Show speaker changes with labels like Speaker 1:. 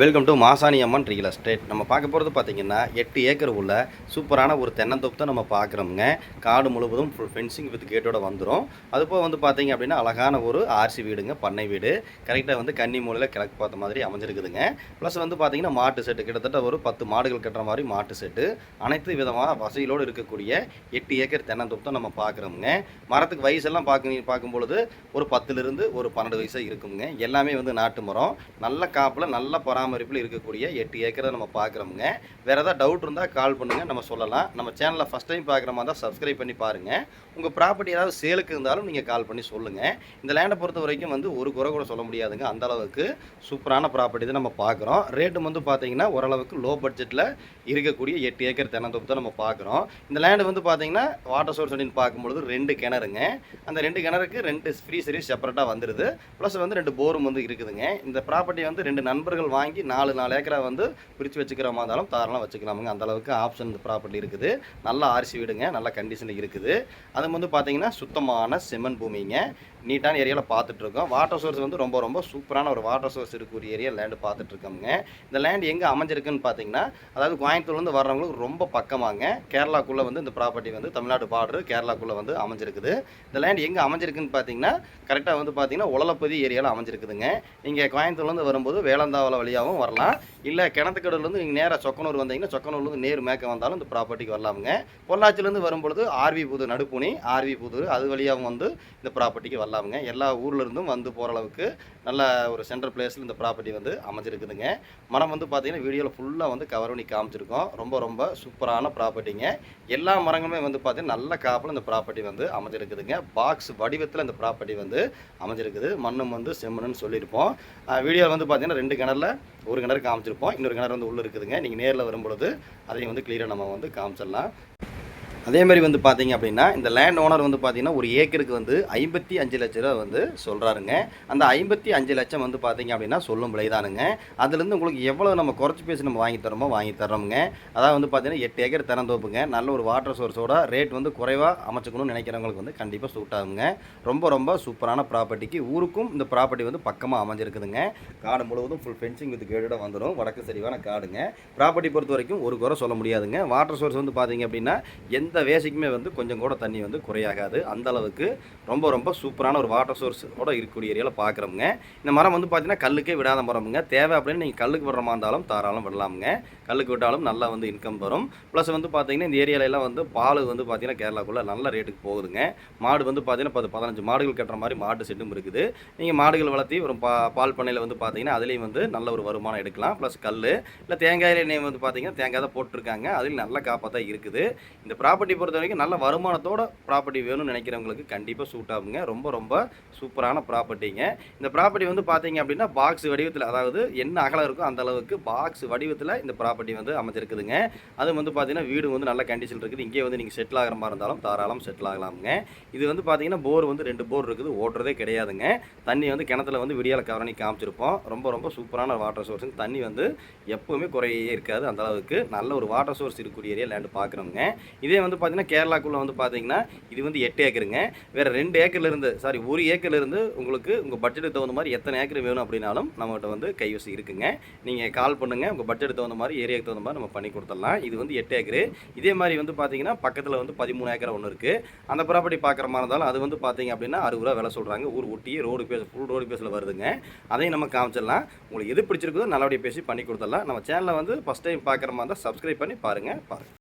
Speaker 1: Welcome to Masani Amman real estate நம்ம பார்க்க போகிறது பார்த்திங்கன்னா எட்டு ஏக்கர் உள்ள சூப்பரான ஒரு தென்னந்தோப்பு தான் நம்ம பார்க்குறோமுங்க. காடு முழுவதும் ஃபுல் ஃபென்சிங் வித் கேட்டோட வந்துடும் அதுபோக வந்து பார்த்தீங்க அப்படின்னா அழகான ஒரு ஆர்சி வீடுங்க பண்ணை வீடு. கரெக்டாக வந்து கன்னி மூலையில் கிழக்கு பார்த்த மாதிரி அமைஞ்சிருக்குதுங்க. ப்ளஸ் வந்து பார்த்திங்கன்னா மாட்டு செட்டு. கிட்டத்தட்ட ஒரு பத்து மாடுகள் கட்டுற மாதிரி மாட்டு செட்டு. அனைத்து விதமான வசதியோடு இருக்கக்கூடிய எட்டு ஏக்கர் தென்னந்தோப்பு தான் நம்ம பார்க்குறோமுங்க. மரத்துக்கு வயசெல்லாம் பார்க்க பார்க்கும்பொழுது ஒரு பத்துலேருந்து ஒரு பன்னெண்டு வயசாக இருக்குங்க. எல்லாமே வந்து நாட்டு மரம். நல்ல காப்பில் நல்ல பராமரிப்பில் இருக்கக்கூடிய எட்டு ஏக்கரை நம்ம பார்க்குறோமுங்க. வேறு ஏதாவது டவுட் இருந்தால் கால் பண்ணுங்கள் நம்ம சொல்லலாம். நம்ம சேனலில் ஃபஸ்ட் டைம் பார்க்குற மாதிரி தான் சப்ஸ்கிரைப் பண்ணி பாருங்கள் உங்கள் ப்ராப்பர்ட்டி ஏதாவது சேலுக்கு இருந்தாலும் நீங்கள் கால் பண்ணி சொல்லுங்கள் இந்த லேண்டை பொறுத்த வரைக்கும் வந்து ஒரு குறை கூட சொல்ல முடியாதுங்க. அந்த அளவுக்கு சூப்பரான ப்ராப்பர்ட்டி தான் நம்ம பார்க்குறோம். ரேட்டும் வந்து பார்த்தீங்கன்னா ஓரளவுக்கு லோ பட்ஜெட்டில் இருக்கக்கூடிய எட்டு ஏக்கர் தென்னந்தோப்பு தான் நம்ம பார்க்குறோம். இந்த லேண்டு வந்து பார்த்தீங்கன்னா வாட்டர் சோர்ஸ் அப்படின்னு பார்க்கும்பொழுது ரெண்டு கிணறுங்க. அந்த ரெண்டு கிணறுக்கு ரெண்டு ஃப்ரீ சர்வீஸ் செப்பரேட்டாக வந்துடுது ப்ளஸ் வந்து ரெண்டு போரும் வந்து இருக்குதுங்க. இந்த ப்ராப்பர்ட்டி வந்து ரெண்டு நண்பர்கள் வாங்கி நாலு நாலு ஏக்கரை வந்து பிரித்து வச்சுக்கிற மாதிரி இருந்தாலும் தாராளம் வச்சுக்கலாமுங்க. அந்தளவுக்கு ஆப்ஷன் இந்த ப்ராப்பர்ட்டி இருக்குது. நல்ல ஆர்சி வீடுங்க நல்ல கண்டிஷனில் இருக்குது. அது வந்து பார்த்தீங்கன்னா சுத்தமான செம்மன் பூமிங்க. நீட்டான ஏரியாவில் பார்த்துட்ருக்கோம். வாட்டர் சோர்ஸ் வந்து ரொம்ப ரொம்ப சூப்பரான ஒரு வாட்டர் சோர்ஸ் இருக்கக்கூடிய ஏரியா லேண்டு பார்த்துட்ருக்கோங்க இந்த லேண்ட் எங்கே அமைஞ்சிருக்குன்னு பார்த்தீங்கன்னா அதாவது கோயம்புத்தூர்லேருந்து வர்றவங்களுக்கு ரொம்ப பக்கமாங்க. கேரளாக்குள்ளே வந்து இந்த ப்ராப்பர்ட்டி வந்து தமிழ்நாடு பார்டர் கேரளாக்குள்ளே வந்து அமைஞ்சிருக்குது. இந்த லேண்ட் எங்கே அமைஞ்சிருக்குன்னு பார்த்தீங்கன்னா கரெக்டாக வந்து பார்த்தீங்கன்னா உளலப்பதி ஏரியாவில் அமைஞ்சிருக்குதுங்க. நீங்கள் கோயம்புத்தூர்லேருந்து வரும்போது வேளந்தாவளை வழியாகவும் வரலாம். இல்லை கிணத்துக்கடலேருந்து நீங்கள் நேராக சொக்கனூர் வந்தீங்கன்னா சொக்கனூர்லேருந்து நேர் மேக்க வந்தாலும் இந்த ப்ராப்பர்ட்டிக்கு வரலாமுங்க. பொள்ளாச்சிலேருந்து வரும்பொழுது ஆர்வி புது நடுப்புணி ஆர்வி புது அது வழியாகவும் வந்து இந்த ப்ராப்பர்ட்டிக்கு வரலாம் வரலாமுங்க எல்லா ஊர்ல இருந்தும் வந்து போகிற அளவுக்கு நல்ல ஒரு சென்ட்ரல் பிளேஸில் இந்த ப்ராப்பர்ட்டி வந்து அமைஞ்சிருக்குதுங்க. மரம் வந்து பார்த்தீங்கன்னா வீடியோவில் ஃபுல்லாக வந்து கவர் பண்ணி காமிச்சிருக்கோம். ரொம்ப ரொம்ப சூப்பரான ப்ராப்பர்ட்டிங்க எல்லா மரங்களுமே வந்து பார்த்தீங்கன்னா நல்ல காப்பில் இந்த ப்ராப்பர்ட்டி வந்து அமைஞ்சிருக்குதுங்க. பாக்ஸ் வடிவத்தில் இந்த ப்ராப்பர்ட்டி வந்து அமைஞ்சிருக்குது. மண்ணும் வந்து செம்மண்ணுன்னு சொல்லியிருப்போம். வீடியோவில் வந்து பார்த்தீங்கன்னா ரெண்டு கிணறுல ஒரு கிணறு காமிச்சிருப்போம். இன்னொரு கிணறு வந்து உள்ளே இருக்குதுங்க. நீங்கள் நேரில் வரும்பொழுது அதையும் வந்து கிளியராக நம்ம வந்து காமிச்சிடலாம். அதே மாதிரி வந்து பார்த்தீங்க அப்படின்னா இந்த லேண்ட் ஓனர் வந்து பார்த்தீங்கன்னா ஒரு ஏக்கருக்கு வந்து ஐம்பத்தி அஞ்சு லட்ச ரூபா வந்து சொல்கிறாருங்க அந்த ஐம்பத்தி அஞ்சு லட்சம் வந்து பார்த்தீங்க அப்படின்னா சொல்லும் விலைதானுங்க. அதுலேருந்து உங்களுக்கு எவ்வளோ நம்ம குறைச்சி பேசி நம்ம வாங்கி தரோமோ வாங்கி தர்றோமுங்க. அதாவது வந்து பார்த்தீங்கன்னா எட்டு ஏக்கர் திறந்தோப்புங்க. நல்ல ஒரு வாட்டர் சோர்ஸோட ரேட் வந்து குறைவாக அமைச்சுக்கணும்னு நினைக்கிறவங்களுக்கு வந்து கண்டிப்பாக சூட் ஆகுங்க. ரொம்ப ரொம்ப சூப்பரான ப்ராப்பர்ட்டிக்கு ஊருக்கும் இந்த ப்ராப்பர்ட்டி வந்து பக்கமாக அமைஞ்சிருக்குதுங்க. காடு முழுவதும் ஃபுல் ஃபென்சிங் வித் கேடோட வந்துடும். வடக்கு சரிவான காடுங்க. ப்ராப்பர்ட்டி பொறுத்த வரைக்கும் ஒரு குறை சொல்ல முடியாதுங்க. வாட்டர் சோர்ஸ் வந்து பார்த்தீங்க அப்படின்னா எந்த வேசிக்குமே வந்து கொஞ்சம் கூட தண்ணி வந்து குறையாகாது. அந்த அளவுக்கு ரொம்ப ரொம்ப சூப்பரான ஒரு வாட்டர் சோர்ஸோட இருக்கக்கூடிய ஏரியாவில் பார்க்குறோமுங்க இந்த மரம் வந்து பார்த்தீங்கன்னா கல்லுக்கே விடாத மரமுங்க. தேவை அப்படின்னு நீங்கள் கல்லுக்கு விடுற மாதிரி இருந்தாலும் தாராளம் விடலாமுங்க. கல்லுக்கு விட்டாலும் நல்லா வந்து இன்கம் வரும் ப்ளஸ் வந்து பார்த்தீங்கன்னா இந்த ஏரியால வந்து பால் வந்து பார்த்தீங்கன்னா கேரளாக்குள்ளே நல்ல ரேட்டுக்கு போகுதுங்க. மாடு வந்து பார்த்தீங்கன்னா பத்து பதினஞ்சு மாடுகள் கட்டுற மாதிரி மாட்டு செட்டும் இருக்குது. நீங்கள் மாடுகள் வளர்த்தி ஒரு பா பால் பண்ணையில் வந்து பார்த்தீங்கன்னா அதுலேயும் வந்து நல்ல ஒரு வருமானம் எடுக்கலாம். ப்ளஸ் கல் இல்லை தேங்காயில் எண்ணெய் வந்து பார்த்தீங்கன்னா தேங்காய் தான் போட்டிருக்காங்க. அதில் நல்ல காப்பாக தான் இருக்குது. இந்த ப்ராப்பர்ட்டி பொறுத்த வரைக்கும் நல்ல வருமானத்தோட ப்ராப்பர்ட்டி வேணும்னு நினைக்கிறவங்களுக்கு கண்டிப்பாக சூட் ஆகுங்க. ரொம்ப ரொம்ப சூப்பரான ப்ராப்பர்ட்டிங்க இந்த ப்ராப்பர்ட்டி வந்து பார்த்தீங்க அப்படின்னா பாக்ஸ் வடிவத்தில் அதாவது என்ன அகலம் இருக்கோ அந்த அளவுக்கு பாக்ஸ் வடிவத்தில் இந்த ப்ராப்பர்ட்டி வந்து அமைச்சிருக்குதுங்க அது வந்து பார்த்தீங்கன்னா வீடு வந்து நல்ல கண்டிஷன் இருக்குது. இங்கே வந்து நீங்கள் செட்டில் ஆகிற மாதிரி இருந்தாலும் தாராளம் செட்டில் ஆகலாமுங்க. இது வந்து பார்த்தீங்கன்னா போர் வந்து ரெண்டு போர் இருக்குது. ஓட்டுறதே கிடையாதுங்க. தண்ணி வந்து கிணத்துல வந்து விடியால கவரணி காமிச்சிருப்போம். ரொம்ப ரொம்ப சூப்பரான வாட்டர் சோர்ஸ் தண்ணி வந்து எப்போவுமே குறையே இருக்காது. அந்த அளவுக்கு நல்ல ஒரு வாட்டர் சோர்ஸ் இருக்கக்கூடிய ஏரியா லேண்டு பார்க்குறோங்க இதே வந்து பார்த்தீங்கன்னா கேரளாக்குள்ளே வந்து பார்த்தீங்கன்னா இது வந்து எட்டு ஏக்கருங்க. வேறு ரெண்டு ஏக்கர்ல இருந்து சாரி ஒரு ஏக்கர்ல இருந்து உங்களுக்கு உங்கள் பட்ஜெட்டுக்கு தகுந்த மாதிரி எத்தனை ஏக்கர் வேணும் அப்படின்னாலும் நம்மகிட்ட வந்து கைவசி இருக்குங்க. நீங்கள் கால் பண்ணுங்கள் உங்கள் பட்ஜெட்டுக்கு தகுந்த மாதிரி ஏரியாவுக்கு தகுந்த மாதிரி நம்ம பண்ணி கொடுத்துடலாம். இது வந்து எட்டு ஏக்கரு. இதே மாதிரி வந்து பார்த்தீங்கன்னா பக்கத்தில் வந்து பதிமூணு ஏக்கர் ஒன்று இருக்குது அந்த ப்ராப்பர்ட்டி பார்க்குற மாதிரி இருந்தாலும் அது வந்து பார்த்தீங்க அப்படின்னா அறுபது ரூபா விலை சொல்கிறாங்க ஊர் ஒட்டியே ரோடு பேச ஃபுல் ரோடு பேஸில் வருதுங்க. அதையும் நம்ம காமிச்சிடலாம். உங்களுக்கு எது பிடிச்சிருக்குதோ நல்லபடியாக பேசி பண்ணி கொடுத்துடலாம். நம்ம சேனலை வந்து ஃபஸ்ட் டைம் பார்க்குற மாதிரி இருந்தால் சப்ஸ்கிரைப் பண்ணி பாருங்கள் பாருங்கள்